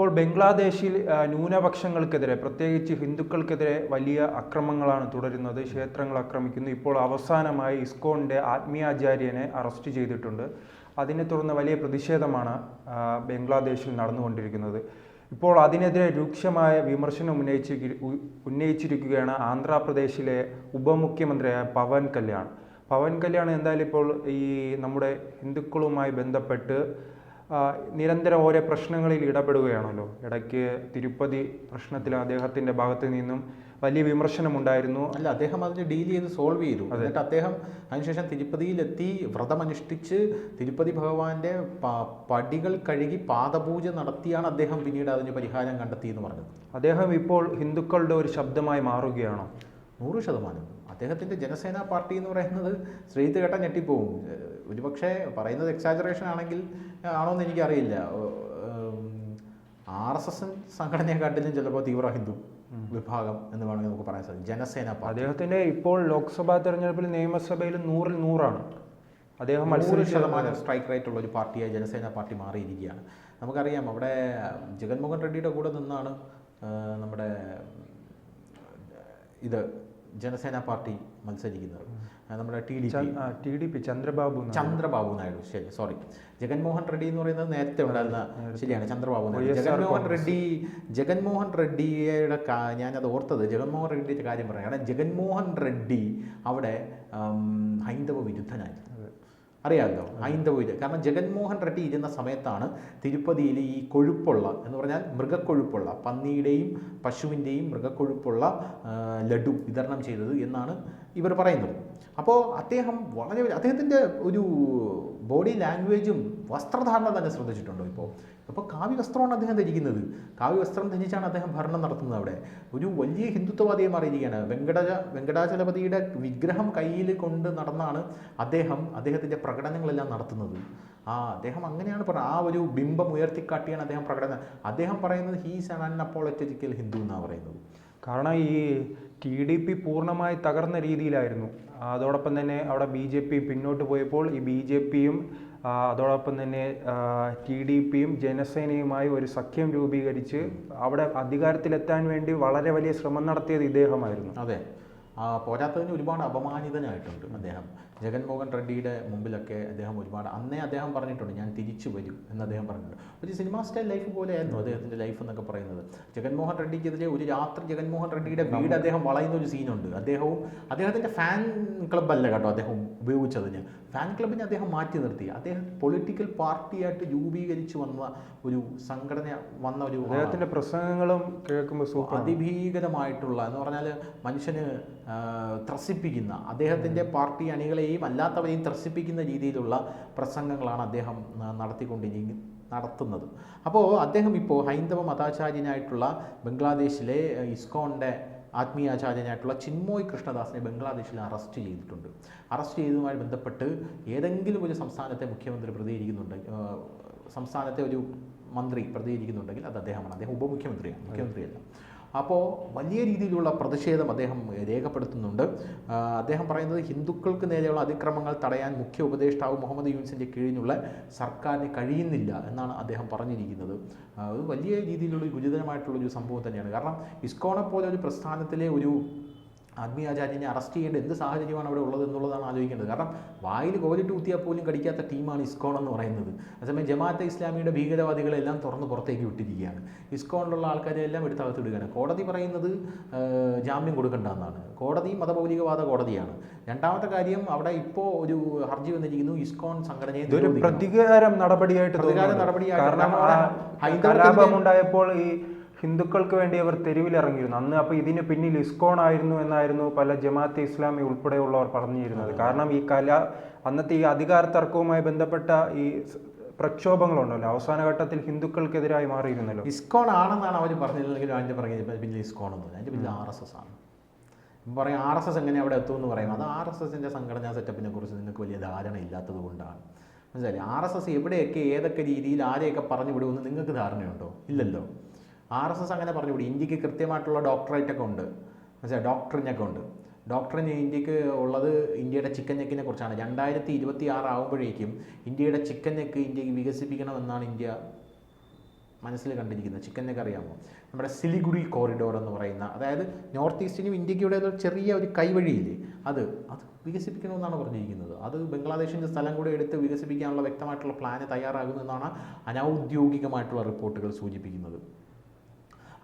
ഇപ്പോൾ ബംഗ്ലാദേശിൽ ന്യൂനപക്ഷങ്ങൾക്കെതിരെ പ്രത്യേകിച്ച് ഹിന്ദുക്കൾക്കെതിരെ വലിയ അക്രമങ്ങളാണ് തുടരുന്നത് ക്ഷേത്രങ്ങൾ ആക്രമിക്കുന്നു. ഇപ്പോൾ അവസാനമായി ഇസ്കോണിന്റെ ആത്മീയാചാര്യനെ അറസ്റ്റ് ചെയ്തിട്ടുണ്ട്. അതിനെ തുടർന്ന് വലിയ പ്രതിഷേധമാണ് ബംഗ്ലാദേശിൽ നടന്നുകൊണ്ടിരിക്കുന്നത്. ഇപ്പോൾ അതിനെതിരെ രൂക്ഷമായ വിമർശനം ഉന്നയിച്ചി ഉന്നയിച്ചിരിക്കുകയാണ് ആന്ധ്രാപ്രദേശിലെ ഉപമുഖ്യമന്ത്രിയായ പവൻ കല്യാൺ. പവൻ കല്യാൺ എന്തായാലും ഇപ്പോൾ ഈ നമ്മുടെ ഹിന്ദുക്കളുമായി ബന്ധപ്പെട്ട് നിരന്തരം ഓരോ പ്രശ്നങ്ങളിൽ ഇടപെടുകയാണല്ലോ. ഇടയ്ക്ക് തിരുപ്പതി പ്രശ്നത്തിൽ അദ്ദേഹത്തിന്റെ ഭാഗത്ത് നിന്നും വലിയ വിമർശനമുണ്ടായിരുന്നു. അല്ല അദ്ദേഹം അതിനെ ഡീൽ ചെയ്ത് സോൾവ് ചെയ്തു. എന്നിട്ട് അദ്ദേഹം അതിനുശേഷം തിരുപ്പതിയിലെത്തി വ്രതമനുഷ്ഠിച്ച് തിരുപ്പതി ഭഗവാന്റെ പടികൾ കഴുകി പാദപൂജ നടത്തിയാണ് അദ്ദേഹം പിന്നീട് അതിന് പരിഹാരം കണ്ടെത്തി എന്ന് പറഞ്ഞത്. അദ്ദേഹം ഇപ്പോൾ ഹിന്ദുക്കളുടെ ഒരു ശബ്ദമായി മാറുകയാണോ? നൂറ് ശതമാനം. അദ്ദേഹത്തിന്റെ ജനസേന പാർട്ടി എന്ന് പറയുന്നത് സ്ത്രീത്ത് കേട്ട ഞെട്ടിപ്പോവും. ഒരുപക്ഷെ പറയുന്നത് എക്സാജറേഷൻ ആണെങ്കിൽ ആണോന്ന് എനിക്കറിയില്ല. ആർ എസ് എസ് സംഘടനയെക്കാട്ടിലും ചിലപ്പോൾ തീവ്ര ഹിന്ദു വിഭാഗം എന്ന് വേണമെങ്കിൽ നമുക്ക് പറയാൻ സാധിക്കും. ജനസേന അദ്ദേഹത്തിന്റെ ഇപ്പോൾ ലോക്സഭാ തെരഞ്ഞെടുപ്പിൽ നിയമസഭയിൽ നൂറിൽ നൂറാണ്. അദ്ദേഹം മത്സര ശതമാനം സ്ട്രൈക്ക് റേറ്റ് ഉള്ള ഒരു പാർട്ടിയായി ജനസേന പാർട്ടി മാറിയിരിക്കുകയാണ്. നമുക്കറിയാം അവിടെ ജഗൻമോഹൻ റെഡ്ഡിയുടെ കൂടെ നിന്നാണ് നമ്മുടെ ഇത് ജനസേന പാർട്ടി മത്സരിക്കുന്നത്. നമ്മുടെ T D P. T D P Chandrababu Chandrababu Naidu. ശരി സോറി ജഗൻമോഹൻ റെഡ്ഡി എന്ന് പറയുന്നത് നേരത്തെ ഉണ്ടായിരുന്ന ശരിയാണ് ചന്ദ്രബാബു നായിഡു. ജഗൻമോഹൻ റെഡ്ഡി ജഗൻമോഹൻ റെഡ്ഡിയുടെ ഞാനത് ഓർത്തത് ജഗൻമോഹൻ റെഡ്ഡിയുടെ കാര്യം പറയാം കാരണം ജഗൻമോഹൻ റെഡ്ഡി അവിടെ ഹൈന്ദവ വിരുദ്ധനായിരുന്നു. അറിയാമല്ലോ ഹൈന്ദവയിൽ കാരണം ജഗൻമോഹൻ റെഡ്ഡി ഇരുന്ന സമയത്താണ് തിരുപ്പതിയിൽ ഈ കൊഴുപ്പുള്ള എന്ന് പറഞ്ഞാൽ മൃഗക്കൊഴുപ്പുള്ള പന്നിയുടെയും പശുവിന്റെയും മൃഗക്കൊഴുപ്പുള്ള ലഡു വിതരണം ചെയ്തത് എന്നാണ് ഇവർ പറയുന്നത്. അപ്പോൾ അദ്ദേഹം വളരെ അദ്ദേഹത്തിന്റെ ഒരു ബോഡി ലാംഗ്വേജും വസ്ത്രധാരണ തന്നെ ശ്രദ്ധിച്ചിട്ടുണ്ടോ ഇപ്പോൾ ഇപ്പോൾ കാവ്യ വസ്ത്രമാണ് അദ്ദേഹം ധരിക്കുന്നത്. കാവ്യ വസ്ത്രം ധരിച്ചാണ് അദ്ദേഹം ഭരണം നടത്തുന്നത് അവിടെ. ഒരു വലിയ ഹിന്ദുത്വവാദിയെ മാറിയിരിക്കുകയാണ്. വെങ്കടജ വെങ്കടാചലപതിയുടെ വിഗ്രഹം കയ്യിൽ കൊണ്ട് നടന്നാണ് അദ്ദേഹം അദ്ദേഹത്തിന്റെ പ്രകടനങ്ങളെല്ലാം നടത്തുന്നത്. ആ അദ്ദേഹം അങ്ങനെയാണ് പറയുന്നത് ആ ഒരു ബിംബം ഉയർത്തിക്കാട്ടിയാണ് അദ്ദേഹം പ്രകടനം. അദ്ദേഹം പറയുന്നത് ഹീസ് ആൻ അപ്പോളറ്റിക്കൽ ഹിന്ദു എന്നാണ് പറയുന്നത്. കാരണം ഈ ടി ഡി പി പൂർണമായി തകർന്ന രീതിയിലായിരുന്നു. അതോടൊപ്പം തന്നെ അവിടെ ബി ജെ പി പിന്നോട്ട് പോയപ്പോൾ ഈ ബി ജെ പിയും അതോടൊപ്പം തന്നെ ടി ഡി പിയും ജനസേനയുമായി ഒരു സഖ്യം രൂപീകരിച്ച് അവിടെ അധികാരത്തിലെത്താൻ വേണ്ടി വളരെ വലിയ ശ്രമം നടത്തിയത് ഇദ്ദേഹമായിരുന്നു. അതെ. പോരാത്തതിന് ഒരുപാട് അപമാനിതനായിട്ടുണ്ട് അദ്ദേഹം. ജഗൻമോഹൻ റെഡ്ഡിയുടെ മുമ്പിലൊക്കെ അദ്ദേഹം ഒരുപാട് അന്നേ അദ്ദേഹം പറഞ്ഞിട്ടുണ്ട് ഞാൻ തിരിച്ചു വരും എന്ന് അദ്ദേഹം പറഞ്ഞിട്ടുണ്ട്. ഒരു സിനിമാ സ്റ്റൈൽ ലൈഫ് പോലെയായിരുന്നു അദ്ദേഹത്തിന്റെ ലൈഫ് എന്നൊക്കെ പറയുന്നത്. ജഗൻമോഹൻ റെഡ്ഡിക്കെതിരെ ഒരു രാത്രി ജഗൻമോഹൻ റെഡ്ഡിയുടെ വീട് അദ്ദേഹം വളയുന്ന ഒരു സീനുണ്ട്. അദ്ദേഹവും അദ്ദേഹത്തിന്റെ ഫാൻ ക്ലബ്ബല്ല അല്ല കേട്ടോ അദ്ദേഹം ഉപയോഗിച്ചതിന്. ഫാൻ ക്ലബിനെ അദ്ദേഹം മാറ്റി നിർത്തി. അദ്ദേഹം പൊളിറ്റിക്കൽ പാർട്ടിയായിട്ട് രൂപീകരിച്ചു വന്ന ഒരു സംഘടന വന്ന ഒരു അദ്ദേഹത്തിന്റെ പ്രസംഗങ്ങളും കേൾക്കുമ്പോൾ അതിഭീകരമായിട്ടുള്ള എന്ന് പറഞ്ഞാൽ മനുഷ്യന് ത്രസിപ്പിക്കുന്ന അദ്ദേഹത്തിന്റെ പാർട്ടി അണികളെയും അല്ലാത്തവരെയും ത്രസിപ്പിക്കുന്ന രീതിയിലുള്ള പ്രസംഗങ്ങളാണ് അദ്ദേഹം നടത്തിക്കൊണ്ടിരിക്കുന്നത് നടത്തുന്നത്. അപ്പോൾ അദ്ദേഹം ഇപ്പോൾ ഹൈന്ദവ മതാചാര്യനായിട്ടുള്ള ബംഗ്ലാദേശിലെ ഇസ്കോണിന്റെ ആത്മീയാചാര്യനായിട്ടുള്ള ചിന്മോയ് കൃഷ്ണദാസിനെ ബംഗ്ലാദേശിൽ അറസ്റ്റ് ചെയ്തിട്ടുണ്ട്. അറസ്റ്റ് ചെയ്തതുമായി ബന്ധപ്പെട്ട് ഏതെങ്കിലും ഒരു സംസ്ഥാനത്തെ മുഖ്യമന്ത്രി പ്രതികരിക്കുന്നുണ്ട് സംസ്ഥാനത്തെ ഒരു മന്ത്രി പ്രതികരിക്കുന്നുണ്ടെങ്കിൽ അത് അദ്ദേഹമാണ്. അദ്ദേഹം ഉപമുഖ്യമന്ത്രിയാണ് മുഖ്യമന്ത്രിയല്ല. അപ്പോൾ വലിയ രീതിയിലുള്ള പ്രതിഷേധം അദ്ദേഹം രേഖപ്പെടുത്തുന്നുണ്ട്. അദ്ദേഹം പറയുന്നത് ഹിന്ദുക്കൾക്ക് നേരെയുള്ള അതിക്രമങ്ങൾ തടയാൻ മുഖ്യ ഉപദേഷ്ടാവ് മുഹമ്മദ് യൂൻസിന്റെ കീഴിലുള്ള സർക്കാരിന് കഴിയുന്നില്ല എന്നാണ് അദ്ദേഹം പറഞ്ഞിരിക്കുന്നത്. അത് വലിയ രീതിയിലുള്ള ഗുരുതരമായിട്ടുള്ളൊരു സംഭവം തന്നെയാണ്. കാരണം ഇസ്കോണെ പോലെ ഒരു പ്രസ്ഥാനത്തിലെ ഒരു ആത്മീയാചാര്യനെ അറസ്റ്റ് ചെയ്യേണ്ട എന്ത് സാഹചര്യമാണ് അവിടെ ഉള്ളത് എന്നുള്ളതാണ് ആലോചിക്കേണ്ടത്. കാരണം വായിൽ കോലിട്ട് കുത്തിയാൽ പോലും കടിക്കാത്ത ടീമാണ് ഇസ്കോൺ എന്ന് പറയുന്നത്. അതേസമയം ജമാഅത്തെ ഇസ്ലാമിയുടെ ഭീകരവാദികളെല്ലാം തുറന്ന് പുറത്തേക്ക് വിട്ടിരിക്കുകയാണ്. ഇസ്കോണിലുള്ള ആൾക്കാരെ എല്ലാം എടുത്തകത്തിടുകയാണ് കോടതി പറയുന്നത് ജാമ്യം കൊടുക്കേണ്ട എന്നാണ് കോടതി മതമൗലികവാദ കോടതിയാണ്. രണ്ടാമത്തെ കാര്യം അവിടെ ഇപ്പോൾ ഒരു ഹർജി വന്നിരിക്കുന്നു. ഇസ്കോൺ സംഘടനയെ. പ്രതികാരം നടപടിയായിട്ട് പ്രതികാര നടപടിയായിട്ട് കാരണം ഉണ്ടായപ്പോൾ ഈ ഹിന്ദുക്കൾക്ക് വേണ്ടി അവർ തെരുവിലിറങ്ങിയിരുന്നു. അന്ന് അപ്പോൾ ഇതിന് പിന്നിൽ ഇസ്കോൺ ആയിരുന്നു എന്നായിരുന്നു പല ജമാഅത്ത് ഇസ്ലാമി ഉൾപ്പെടെയുള്ളവർ പറഞ്ഞിരുന്നത്. കാരണം ഈ കല അന്നത്തെ ഈ അധികാര തർക്കവുമായി ബന്ധപ്പെട്ട ഈ പ്രക്ഷോഭങ്ങളുണ്ടല്ലോ. അവസാന ഘട്ടത്തിൽ ഹിന്ദുക്കൾക്കെതിരായി മാറിയിരുന്നല്ലോ. ഇസ്കോൺ ആണെന്നാണ് അവർ പറഞ്ഞിരുന്നെങ്കിലും അതിന്റെ പറഞ്ഞു പിന്നെ ഇസ്കോൺ എന്ന് അതിന്റെ പിന്നെ ആർ എസ് എസ് ആണ്. ഇപ്പം പറയും ആർ എസ് എസ് എങ്ങനെ അവിടെ എത്തുമെന്ന് പറയും അത് ആർ എസ് എസിന്റെ സംഘടനാ സെറ്റപ്പിനെ കുറിച്ച് നിങ്ങൾക്ക് വലിയ ധാരണ ഇല്ലാത്തത് കൊണ്ടാണ്. മനസ്സിലായി ആർ എസ് എസ് എവിടെയൊക്കെ ഏതൊക്കെ രീതിയിൽ ആരെയൊക്കെ പറഞ്ഞു വിടുമെന്ന് നിങ്ങൾക്ക് ധാരണയുണ്ടോ? ഇല്ലല്ലോ. ആർ എസ് എസ് അങ്ങനെ പറഞ്ഞു കൂടി ഇന്ത്യയ്ക്ക് കൃത്യമായിട്ടുള്ള ഡോക്ടറേറ്റ് ഒക്കെ ഉണ്ട്. മനസ്സിലായി? ഡോക്ടറിനൊക്കെ ഉണ്ട്. ഡോക്ടറിന് ഇന്ത്യയ്ക്ക് ഉള്ളത് ഇന്ത്യയുടെ ചിക്കൻ നെക്കിനെ കുറിച്ചാണ്. രണ്ടായിരത്തി ഇരുപത്തി ആറ് ആകുമ്പോഴേക്കും ഇന്ത്യയുടെ ചിക്കൻ നെക്ക് ഇന്ത്യയ്ക്ക് വികസിപ്പിക്കണമെന്നാണ് ഇന്ത്യ മനസ്സിൽ കണ്ടിരിക്കുന്നത്. ചിക്കൻ നെക്ക് അറിയാമോ? നമ്മുടെ സിലിഗുരി കോറിഡോർ എന്ന് പറയുന്ന അതായത് നോർത്ത് ഈസ്റ്റിനും ഇന്ത്യയ്ക്കൂടെ ഒരു ചെറിയ ഒരു കൈവഴിയില്ലേ? അത് അത് വികസിപ്പിക്കണമെന്നാണ് പറഞ്ഞിരിക്കുന്നത്. അത് ബംഗ്ലാദേശിന്റെ സ്ഥലം കൂടെ എടുത്ത് വികസിപ്പിക്കാനുള്ള വ്യക്തമായിട്ടുള്ള പ്ലാന് തയ്യാറാകുമെന്നാണ് അനൗദ്യോഗികമായിട്ടുള്ള റിപ്പോർട്ടുകൾ സൂചിപ്പിക്കുന്നത്.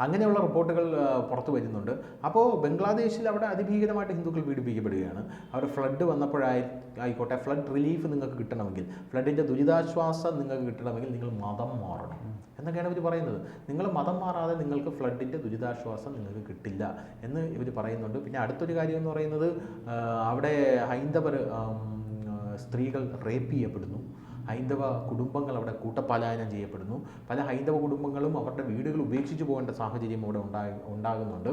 അങ്ങനെയുള്ള റിപ്പോർട്ടുകൾ പുറത്തു വരുന്നുണ്ട്. അപ്പോൾ ബംഗ്ലാദേശിൽ അവിടെ അതിഭീകരമായിട്ട് ഹിന്ദുക്കൾ പീഡിപ്പിക്കപ്പെടുകയാണ്. അവർ ഫ്ലഡ് വന്നപ്പോഴായി ആയിക്കോട്ടെ ഫ്ലഡ് റിലീഫ് നിങ്ങൾക്ക് കിട്ടണമെങ്കിൽ ഫ്ലഡിന്റെ ദുരിതാശ്വാസം നിങ്ങൾക്ക് കിട്ടണമെങ്കിൽ നിങ്ങൾ മതം മാറണം. എന്നൊക്കെയാണ് ഇവർ പറയുന്നത്. നിങ്ങൾ മതം മാറാതെ നിങ്ങൾക്ക് ഫ്ലഡിന്റെ ദുരിതാശ്വാസം നിങ്ങൾക്ക് കിട്ടില്ല എന്ന് ഇവർ പറയുന്നുണ്ട്. പിന്നെ അടുത്തൊരു കാര്യം എന്ന് പറയുന്നത് അവിടെ ഹൈന്ദവർ സ്ത്രീകൾ റേപ്പ് ചെയ്യപ്പെടുന്നു. ഹൈന്ദവ കുടുംബങ്ങൾ അവിടെ കൂട്ടപലായനം ചെയ്യപ്പെടുന്നു. പല ഹൈന്ദവ കുടുംബങ്ങളും അവരുടെ വീടുകൾ ഉപേക്ഷിച്ച് പോകേണ്ട സാഹചര്യം അവിടെ ഉണ്ടായി ഉണ്ടാകുന്നുണ്ട്.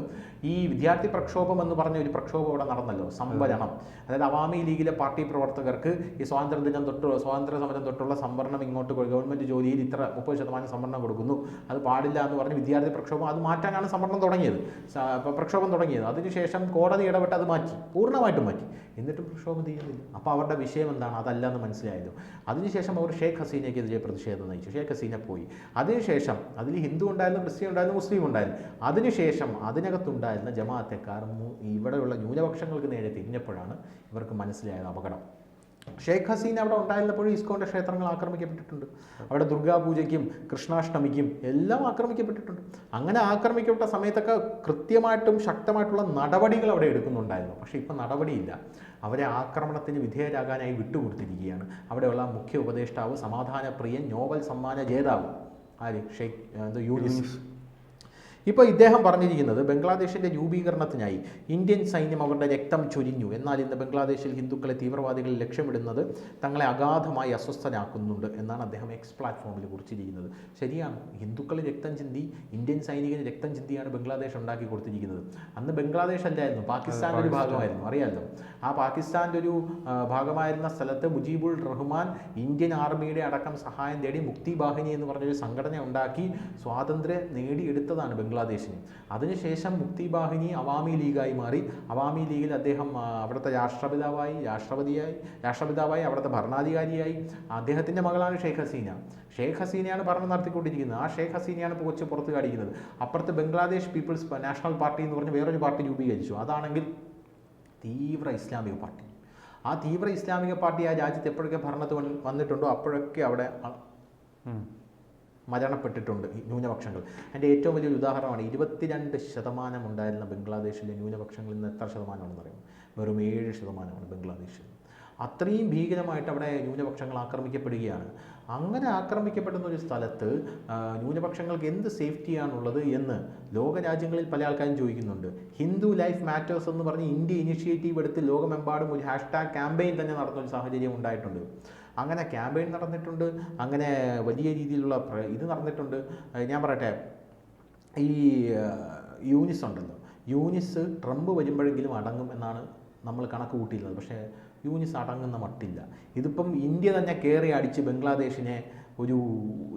ഈ വിദ്യാർത്ഥി പ്രക്ഷോഭം എന്ന് പറഞ്ഞ ഒരു പ്രക്ഷോഭം അവിടെ നടന്നല്ലോ സംവരണം. അതായത് അവാമി ലീഗിലെ പാർട്ടി പ്രവർത്തകർക്ക് ഈ സ്വാതന്ത്ര്യ ദിനം തൊട്ട് സ്വാതന്ത്ര്യ സമരം തൊട്ടുള്ള സംവരണം ഇങ്ങോട്ട് ഗവൺമെന്റ് ജോലിയിൽ ഇത്ര മുപ്പത് ശതമാനം സംവരണം കൊടുക്കുന്നു. അത് പാടില്ല എന്ന് പറഞ്ഞ് വിദ്യാർത്ഥി പ്രക്ഷോഭം അത് മാറ്റാനാണ് സംവരണം തുടങ്ങിയത്. പ്രക്ഷോഭം തുടങ്ങിയത്. അതിനുശേഷം കോടതി ഇടപെട്ട് അത് മാറ്റി പൂർണമായിട്ടും മാറ്റി. എന്നിട്ടും പ്രക്ഷോഭം ചെയ്യുന്നില്ല അപ്പോൾ അവരുടെ വിഷയം എന്താണ്? അതല്ല എന്ന് മനസ്സിലായല്ലോ അതിനുശേഷം അവർ ഷേഖ് ഹസീനയ്ക്കെതിരെ പ്രതിഷേധം നയിച്ചു. ഷേഖ് ഹസീന പോയി. അതിനുശേഷം അതിൽ ഹിന്ദു ഉണ്ടായിരുന്നു ക്രിസ്ത്യൻ ഉണ്ടായിരുന്നു മുസ്ലിം ഉണ്ടായിരുന്നു. അതിനുശേഷം അതിനകത്തുണ്ടായിരുന്ന ജമാഅത്തെക്കാർ ഇവിടെയുള്ള ന്യൂനപക്ഷങ്ങൾക്ക് നേരെ തിരിഞ്ഞപ്പോഴാണ് ഇവർക്ക് മനസ്സിലായത് അപകടം. ഷേഖ് ഹസീന അവിടെ ഉണ്ടായിരുന്നപ്പോഴും ഇസ്കോന്റെ ക്ഷേത്രങ്ങൾ ആക്രമിക്കപ്പെട്ടിട്ടുണ്ട്. അവിടെ ദുർഗാപൂജയ്ക്കും കൃഷ്ണാഷ്ടമിക്കും എല്ലാം ആക്രമിക്കപ്പെട്ടിട്ടുണ്ട്. അങ്ങനെ ആക്രമിക്കപ്പെട്ട സമയത്തൊക്കെ കൃത്യമായിട്ടും ശക്തമായിട്ടുള്ള നടപടികൾ അവിടെ എടുക്കുന്നുണ്ടായിരുന്നു. പക്ഷേ ഇപ്പം നടപടിയില്ല. അവരെ ആക്രമണത്തിന് വിധേയരാകാനായി വിട്ടുകൊടുത്തിരിക്കുകയാണ്. അവിടെയുള്ള മുഖ്യ ഉപദേഷ്ടാവ് സമാധാനപ്രിയൻ നോബൽ സമ്മാന ജേതാവ് ആര്? ഷെയ്ഖ് യൂനിസ്. ഇപ്പോൾ ഇദ്ദേഹം പറഞ്ഞിരിക്കുന്നത് ബംഗ്ലാദേശിന്റെ രൂപീകരണത്തിനായി ഇന്ത്യൻ സൈന്യം അവരുടെ രക്തം ചൊരിഞ്ഞു. എന്നാൽ ഇന്ന് ബംഗ്ലാദേശിൽ ഹിന്ദുക്കളെ തീവ്രവാദികൾ ലക്ഷ്യമിടുന്നത് തങ്ങളെ അഗാധമായി അസ്വസ്ഥരാക്കുന്നുണ്ട് എന്നാണ് അദ്ദേഹം എക്സ് പ്ലാറ്റ്ഫോമിൽ കുറിച്ചിരിക്കുന്നത്. ശരിയാണ്. ഹിന്ദുക്കൾ രക്തം ചിന്തി ഇന്ത്യൻ സൈനികന് രക്തം ചിന്തിയാണ് ബംഗ്ലാദേശ് ഉണ്ടാക്കി കൊടുത്തിരിക്കുന്നത്. അന്ന് ബംഗ്ലാദേശ് അല്ലായിരുന്നു പാകിസ്ഥാന്റെ ഒരു ഭാഗമായിരുന്നു. അറിയാമല്ലോ ആ പാകിസ്ഥാന്റെ ഒരു ഭാഗമായിരുന്ന സ്ഥലത്ത് മുജീബുൾ റഹ്മാൻ ഇന്ത്യൻ ആർമിയുടെ അടക്കം സഹായം തേടി മുക്തി ബാഹിനി എന്ന് പറഞ്ഞൊരു സംഘടന ഉണ്ടാക്കി സ്വാതന്ത്ര്യം നേടിയെടുത്തതാണ് ബംഗ്ലാദേശിന്. അതിനുശേഷം മുക്തി ബാഹിനി അവാമി ലീഗായി മാറി. അവാമി ലീഗിൽ അദ്ദേഹം അവിടുത്തെ രാഷ്ട്രപിതാവായി രാഷ്ട്രപതിയായി രാഷ്ട്രപിതാവായി അവിടുത്തെ ഭരണാധികാരിയായി. അദ്ദേഹത്തിന്റെ മകളാണ് ഷെയ്ഖ് ഹസീന. ഷെയ്ഖ് ഹസീനയാണ് ഭരണം നടത്തിക്കൊണ്ടിരിക്കുന്നത്. ആ ഷെയ്ഖ് ഹസീനയാണ് പോച്ച് പുറത്ത് കാണിക്കുന്നത്. അപ്പുറത്ത് ബംഗ്ലാദേശ് പീപ്പിൾസ് നാഷണൽ പാർട്ടി എന്ന് പറഞ്ഞ് വേറൊരു പാർട്ടി രൂപീകരിച്ചു. അതാണെങ്കിൽ തീവ്ര ഇസ്ലാമിക പാർട്ടി. ആ തീവ്ര ഇസ്ലാമിക പാർട്ടി ആ രാജ്യത്ത് എപ്പോഴൊക്കെ ഭരണത്ത് വന്ന് വന്നിട്ടുണ്ടോ അപ്പോഴൊക്കെ അവിടെ. മരണപ്പെട്ടിട്ടുണ്ട് ന്യൂനപക്ഷങ്ങൾ. അതിന്റെ ഏറ്റവും വലിയൊരു ഉദാഹരണമാണ് ഇരുപത്തിരണ്ട് ശതമാനം ഉണ്ടായിരുന്ന ബംഗ്ലാദേശിലെ ന്യൂനപക്ഷങ്ങളിൽ നിന്ന് എത്ര ശതമാനമാണെന്ന് അറിയാം വെറും ഏഴ് ശതമാനമാണ് ബംഗ്ലാദേശിൽ. അത്രയും ഭീകരമായിട്ട് അവിടെ ന്യൂനപക്ഷങ്ങൾ ആക്രമിക്കപ്പെടുകയാണ്. അങ്ങനെ ആക്രമിക്കപ്പെടുന്ന ഒരു സ്ഥലത്ത് ന്യൂനപക്ഷങ്ങൾക്ക് എന്ത് സേഫ്റ്റിയാണുള്ളത് എന്ന് ലോകരാജ്യങ്ങളിൽ പല ആൾക്കാരും ചോദിക്കുന്നുണ്ട്. ഹിന്ദു ലൈഫ് മാറ്റേഴ്സ് എന്ന് പറഞ്ഞ് ഇന്ത്യ ഇനിഷ്യേറ്റീവ് എടുത്ത് ലോകമെമ്പാടും ഒരു ഹാഷ്ടാഗ് ക്യാമ്പയിൻ തന്നെ നടന്ന ഒരു സാഹചര്യം ഉണ്ടായിട്ടുണ്ട്. അങ്ങനെ ക്യാമ്പയിൻ നടന്നിട്ടുണ്ട് അങ്ങനെ വലിയ രീതിയിലുള്ള ഇത് നടന്നിട്ടുണ്ട്. ഞാൻ പറയട്ടെ ഈ യൂനിസ് ഉണ്ടല്ലോ. യൂനിസ് ട്രംപ് വരുമ്പോഴെങ്കിലും അടങ്ങും എന്നാണ് നമ്മൾ കണക്ക് കൂട്ടിയിരുന്നത്. പക്ഷേ യൂനിസ് അടങ്ങുന്ന മട്ടില്ല. ഇതിപ്പം ഇന്ത്യ തന്നെ കയറി അടിച്ച് ബംഗ്ലാദേശിനെ ഒരു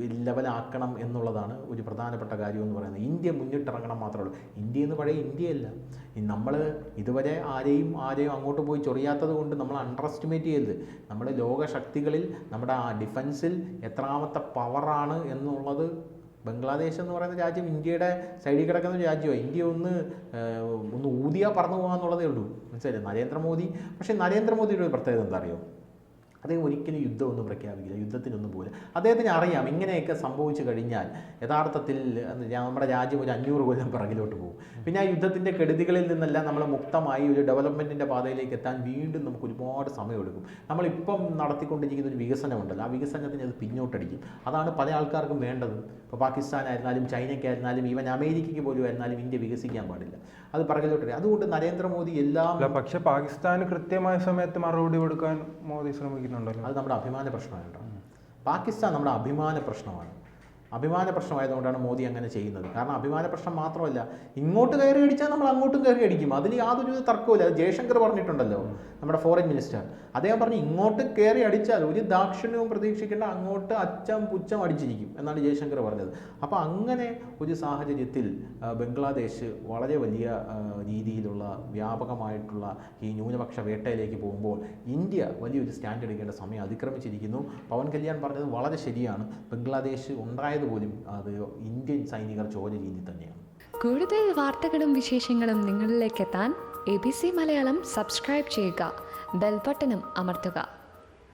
ലെവലാക്കണം എന്നുള്ളതാണ് ഒരു പ്രധാനപ്പെട്ട കാര്യം എന്ന് പറയുന്നത്. ഇന്ത്യ മുന്നിട്ടിറങ്ങണം മാത്രമേ ഉള്ളൂ. ഇന്ത്യ എന്ന് പഴയ ഇന്ത്യയല്ല. നമ്മൾ ഇതുവരെ ആരെയും ആരെയും അങ്ങോട്ട് പോയി ചൊറിയാത്തത് കൊണ്ട് നമ്മൾ അണ്ടർ എസ്റ്റിമേറ്റ് ചെയ്യരുത്. നമ്മുടെ ലോകശക്തികളിൽ നമ്മുടെ ആ ഡിഫൻസിൽ എത്രാമത്തെ പവറാണ് എന്നുള്ളത് ബംഗ്ലാദേശ് എന്ന് പറയുന്ന രാജ്യം ഇന്ത്യയുടെ സൈഡിൽ കിടക്കുന്ന രാജ്യമാണ്. ഇന്ത്യ ഒന്ന് ഒന്ന് ഊതിയാ പറന്നു പോകാന്നുള്ളതേ ഉള്ളൂ. മനസ്സിലായില്ലേ? നരേന്ദ്രമോദി. പക്ഷേ നരേന്ദ്രമോദിയുടെ ഒരു പ്രത്യേകത എന്താ അറിയോ? അദ്ദേഹം ഒരിക്കലും യുദ്ധമൊന്നും പ്രഖ്യാപിക്കില്ല യുദ്ധത്തിനൊന്നും പോലും അദ്ദേഹത്തിന് അറിയാം ഇങ്ങനെയൊക്കെ സംഭവിച്ചു കഴിഞ്ഞാൽ യഥാർത്ഥത്തിൽ നമ്മുടെ രാജ്യം ഒരു അഞ്ഞൂറ് കൊല്ലം പിറകിലോട്ട് പോകും. പിന്നെ ആ യുദ്ധത്തിന്റെ കെടുതികളിൽ നിന്നെല്ലാം നമ്മൾ മുക്തമായി ഒരു ഡെവലപ്മെന്റിന്റെ പാതയിലേക്ക് എത്താൻ വീണ്ടും നമുക്ക് ഒരുപാട് സമയമെടുക്കും. നമ്മളിപ്പം നടത്തിക്കൊണ്ടിരിക്കുന്ന ഒരു വികസനമുണ്ടല്ലോ ആ വികസനത്തിന് അത് പിന്നോട്ടടിക്കും. അതാണ് പല ആൾക്കാർക്കും വേണ്ടത്. ഇപ്പോൾ പാകിസ്ഥാനായിരുന്നാലും ചൈനയ്ക്കായിരുന്നാലും ഈവൻ അമേരിക്കയ്ക്ക് പോലും ആയിരുന്നാലും ഇന്ത്യ വികസിക്കാൻ പാടില്ല. അത് പിറകിലോട്ട് അതുകൊണ്ട് നരേന്ദ്രമോദി എല്ലാം പക്ഷേ പക്ഷെ പാകിസ്ഥാന് കൃത്യമായ സമയത്ത് മറുപടി കൊടുക്കാൻ മോദി ശ്രമിക്കുന്നുണ്ടല്ലോ. അത് നമ്മുടെ അഭിമാന പ്രശ്നമാണ് കേട്ടോ. പാകിസ്ഥാൻ നമ്മുടെ അഭിമാന പ്രശ്നമാണ്. അഭിമാന പ്രശ്നമായതുകൊണ്ടാണ് മോദി അങ്ങനെ ചെയ്യുന്നത്. കാരണം അഭിമാന പ്രശ്നം മാത്രമല്ല ഇങ്ങോട്ട് കയറി അടിച്ചാൽ നമ്മൾ അങ്ങോട്ടും കയറി അടിക്കും. അതിൽ യാതൊരു തർക്കവുമില്ല. അത് ജയശങ്കർ പറഞ്ഞിട്ടുണ്ടല്ലോ നമ്മുടെ ഫോറിൻ മിനിസ്റ്റർ അദ്ദേഹം പറഞ്ഞു ഇങ്ങോട്ട് കയറി അടിച്ചാൽ ഒരു ദാക്ഷിണ്യവും പ്രതീക്ഷിക്കേണ്ട അങ്ങോട്ട് അച്ചം പുച്ചം അടിച്ചിരിക്കും എന്നാണ് ജയശങ്കർ പറഞ്ഞത്. അപ്പോൾ അങ്ങനെ ഒരു സാഹചര്യത്തിൽ ബംഗ്ലാദേശ് വളരെ വലിയ രീതിയിലുള്ള വ്യാപകമായിട്ടുള്ള ഈ ന്യൂനപക്ഷ വേട്ടയിലേക്ക് പോകുമ്പോൾ ഇന്ത്യ വലിയൊരു സ്റ്റാൻഡ് എടുക്കേണ്ട സമയം അതിക്രമിച്ചിരിക്കുന്നു. പവൻ കല്യാൺ പറഞ്ഞത് വളരെ ശരിയാണ്. ബംഗ്ലാദേശ് ഉണ്ടായത് ഉണ്ടായത് പോലും അത് ഇന്ത്യൻ സൈനികർ ചോര രീതി തന്നെയാണ്. കൂടുതൽ വാർത്തകളും വിശേഷങ്ങളും നിങ്ങളിലേക്ക് എത്താൻ A B C Malayalam subscribe ചെയ്യുക. ബെൽബട്ടനും അമർത്തുക.